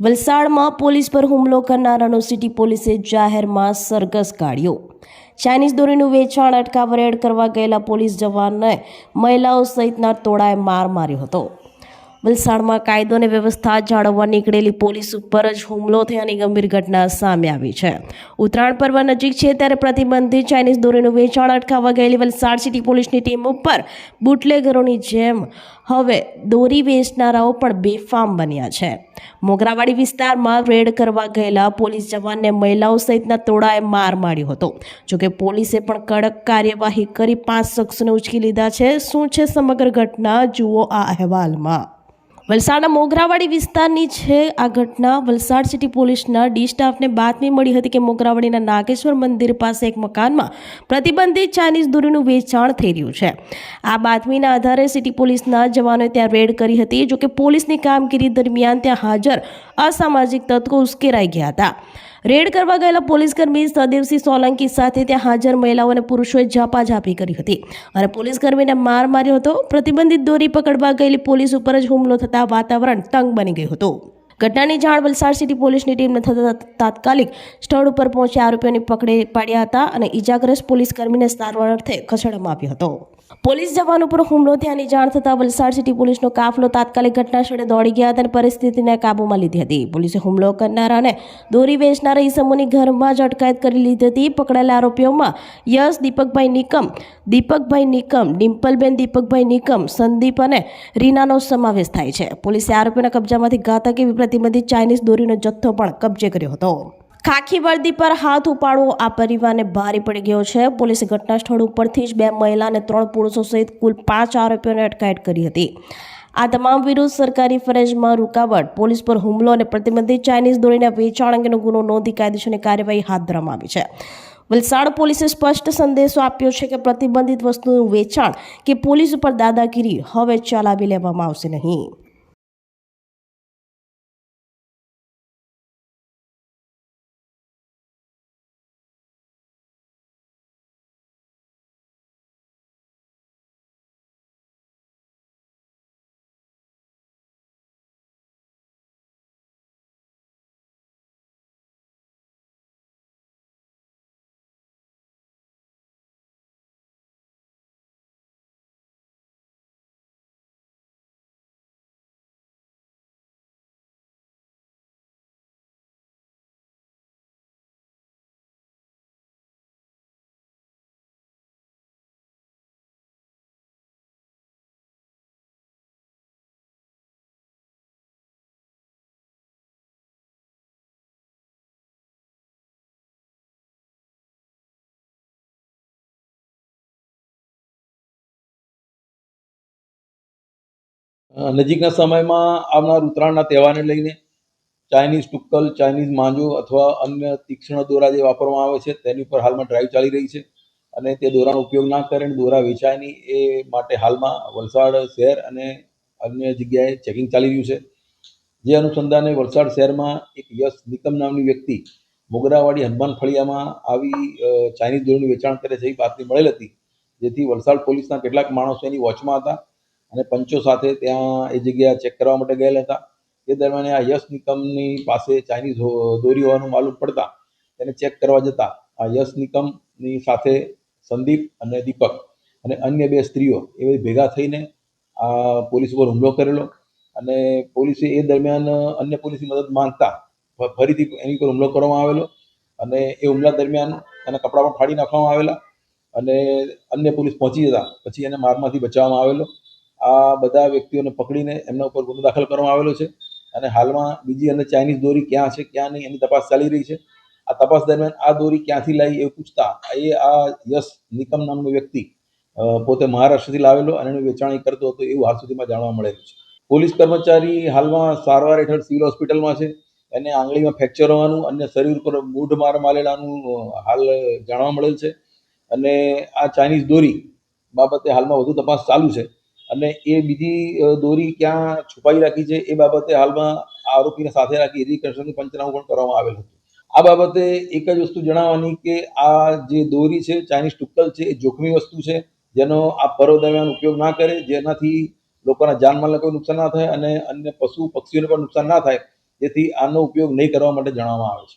વલસાડમાં પોલીસ પર હુમલો કરનારાનો સિટી પોલીસે જાહેરમાં સરઘસ કાઢ્યો. ચાઇનીઝ દોરીનું વેચાણ અટકાવ રેડ કરવા ગયેલા પોલીસ જવાનને મહિલાઓ સહિતના ટોળાએ માર માર્યો હતો. વલસાડમાં કાયદો અને વ્યવસ્થા જાળવવા નીકળેલી પોલીસ ઉપર જ હુમલો થયાની ગંભીર ઘટના સામે આવી છે. ઉત્તરાયણ પર્વ નજીક છે ત્યારે પ્રતિબંધિત ચાઇનીઝ દોરીનું વેચાણ અટકાવવા ગયેલી વલસાડ સિટી પોલીસની ટીમ ઉપર બુટલેગરોની જેમ હવે દોરી વેચનારાઓ પણ બેફામ બન્યા છે. મોગરાવાડી વિસ્તારમાં રેડ કરવા ગયેલા પોલીસ જવાનને મહિલાઓ સહિતના ટોળાએ માર માર્યો હતો. જોકે પોલીસે પણ કડક કાર્યવાહી કરી પાંચ શખ્સોને ઉચકી લીધા છે. શું છે સમગ્ર ઘટના? જુઓ આ અહેવાલમાં. વલસાડના મોગરાવાડી વિસ્તારની છે આ ઘટના. વલસાડ સિટી પોલીસના ડી સ્ટાફને બાતમી મળી હતી કે મોગરાવાડીના નાગેશ્વર મંદિર પાસે એક મકાનમાં પ્રતિબંધિત ચાઇનીઝ દોરીનું વેચાણ થઈ રહ્યું છે. આ બાતમીના આધારે સિટી પોલીસના જવાનોએ ત્યાં રેડ કરી હતી. જોકે પોલીસની કામગીરી દરમિયાન ત્યાં હાજર અસામાજિક તત્વો ઉશ્કેરાઈ ગયા હતા. રેડ કરવા ગયેલા પોલીસકર્મી સદેવસિંહ સોલંકી સાથે ત્યાં હાજર મહિલાઓ અને પુરુષોએ ઝાપાઝાપી કરી હતી અને પોલીસકર્મીને માર માર્યો હતો. પ્રતિબંધિત દોરી પકડવા ગયેલી પોલીસ ઉપર જ હુમલો થતાં વાતાવરણ તંગ બની ગયું હતું. ઘટનાની જાણ વલસાડ સિટી પોલીસની ટીમને થતા તાત્કાલિક સ્થળ ઉપર પહોંચી આરોપીઓને પકડી પાડ્યા હતા અને ઇજાગ્રસ્ત પોલીસકર્મીને સારવાર અર્થે ખસેડવામાં આવ્યો હતો. પોલીસ જવાનો ઉપર હુમલો થયાની જાણ થતાં વલસાડ સિટી પોલીસનો કાફલો તાત્કાલિક ઘટના સ્થળે દોડી ગયા હતા અને પરિસ્થિતિને કાબૂમાં લીધી હતી. પોલીસે હુમલો કરનારાને દોરી વેચનારા ઈસમોની ઘરમાં જ અટકાયત કરી લીધી હતી. પકડાયેલા આરોપીઓમાં યશ દીપકભાઈ નિકમ દીપકભાઈ નિકમ, ડિમ્પલબેન દીપકભાઈ નિકમ, સંદીપ અને રીનાનો સમાવેશ થાય છે. પોલીસે આરોપીના કબજામાંથી ઘાતકી પ્રતિબંધિત ચાઇનીઝ દોરીનો જથ્થો પણ કબજે કર્યો હતો. ખાખી વર્દી પર હાથ ઉપાડવો આ પરિવારને ભારે પડી ગયો છે. પોલીસે ઘટના સ્થળ ઉપરથી જ બે મહિલા અને ત્રણ પુરુષો સહિત કુલ પાંચ આરોપીઓને અટકાયત કરી હતી. આ તમામ વિરુદ્ધ સરકારી ફરજમાં રૂકાવટ, પોલીસ પર હુમલો અને પ્રતિબંધિત ચાઇનીઝ દોરીના વેચાણ અંગેનો ગુનો નોંધી કાયદેસરની કાર્યવાહી હાથ ધરવામાં આવી છે. વલસાડ પોલીસે સ્પષ્ટ સંદેશો આપ્યો છે કે પ્રતિબંધિત વસ્તુનું વેચાણ કે પોલીસ ઉપર દાદાગીરી હવે ચલાવી લેવામાં આવશે નહીં. નજીકના સમયમાં આવનાર ઉત્તરાયણના તહેવારને લઈને ચાઇનીઝ ટુક્કલ, ચાઇનીઝ માંજો અથવા અન્ય તીક્ષ્ણ દોરા જે વાપરવામાં આવે છે, તેની ઉપર હાલમાં ડ્રાઈવ ચાલી રહી છે અને તે દોરાનો ઉપયોગ ના કરે અને દોરા વેચાય નહીં એ માટે હાલમાં વલસાડ શહેર અને અન્ય જગ્યાએ ચેકિંગ ચાલી રહ્યું છે. જે અનુસંધાને વલસાડ શહેરમાં એક યશ નિકમ નામની વ્યક્તિ મોગરાવાડી હનુમાન ફળિયામાં આવી ચાઇનીઝ દોરીનું વેચાણ કરે છે એવી બાતમી મળેલ હતી, જેથી વલસાડ પોલીસના કેટલાક માણસો એની વોચમાં હતા. અને પંચો સાથે ત્યાં એ જગ્યા ચેક કરવા માટે ગયેલા હતા. એ દરમિયાન આ યશ નિકમની પાસે ચાઇનીઝ દોરી હોવાનું માલુમ પડતા તેને ચેક કરવા જતા આ યશ નિકમની સાથે સંદીપ અને દીપક અને અન્ય બે સ્ત્રીઓ એ ભેગા થઈને આ પોલીસ ઉપર હુમલો કરેલો અને પોલીસે એ દરમિયાન અન્ય પોલીસની મદદ માંગતા ફરીથી એની પર હુમલો કરવામાં આવેલો અને એ હુમલા દરમિયાન એના કપડાં પણ ફાડી નાખવામાં આવેલા અને અન્ય પોલીસ પહોંચી જતા. પછી એને મારમાંથી બચાવવામાં આવેલો આ બધા વ્યક્તિઓને પકડીને એમના ઉપર ગુનો દાખલ કરવામાં આવેલો છે. અને હાલમાં બીજી અને ચાઇનીઝ દોરી ક્યાં છે, ક્યાં નહીં, એની તપાસ ચાલી રહી છે. આ તપાસ દરમિયાન આ દોરી ક્યાંથી લાવી એવું પૂછતા એ આ યશ નિકમ નામનો વ્યક્તિ પોતે મહારાષ્ટ્રથી લાવેલો અને એનું વેચાણ કરતો હતો એવું હાલ સુધીમાં જાણવા મળેલું છે. પોલીસ કર્મચારી હાલમાં સારવાર હેઠળ સિવિલ હોસ્પિટલમાં છે. એને આંગળીમાં ફ્રેક્ચર હોવાનું અને શરીર ઉપર મૂઢ માર મારેલાનું હાલ જાણવા મળેલ છે. અને આ ચાઇનીઝ દોરી બાબતે હાલમાં વધુ તપાસ ચાલુ છે. અને એ બીજી દોરી ક્યાં છુપાઈ રાખી છે એ બાબતે હાલમાં આરોપીને સાથે રાખી રિકન્સ્ટ્રક્શન પંચનામું પણ કરવામાં આવેલ હતું. આ બાબતે એક જ વસ્તુ જણાવવાની કે આ જે દોરી છે, ચાઇનીઝ ટુક્કલ છે, એ જોખમી વસ્તુ છે, જેનો આ પર્વ દરમિયાન ઉપયોગ ના કરે, જેનાથી લોકોના જાનમાલને કોઈ નુકસાન ના થાય અને અન્ય પશુ પક્ષીઓને પણ નુકસાન ના થાય, જેથી આનો ઉપયોગ નહીં કરવા માટે જણાવવામાં આવે છે.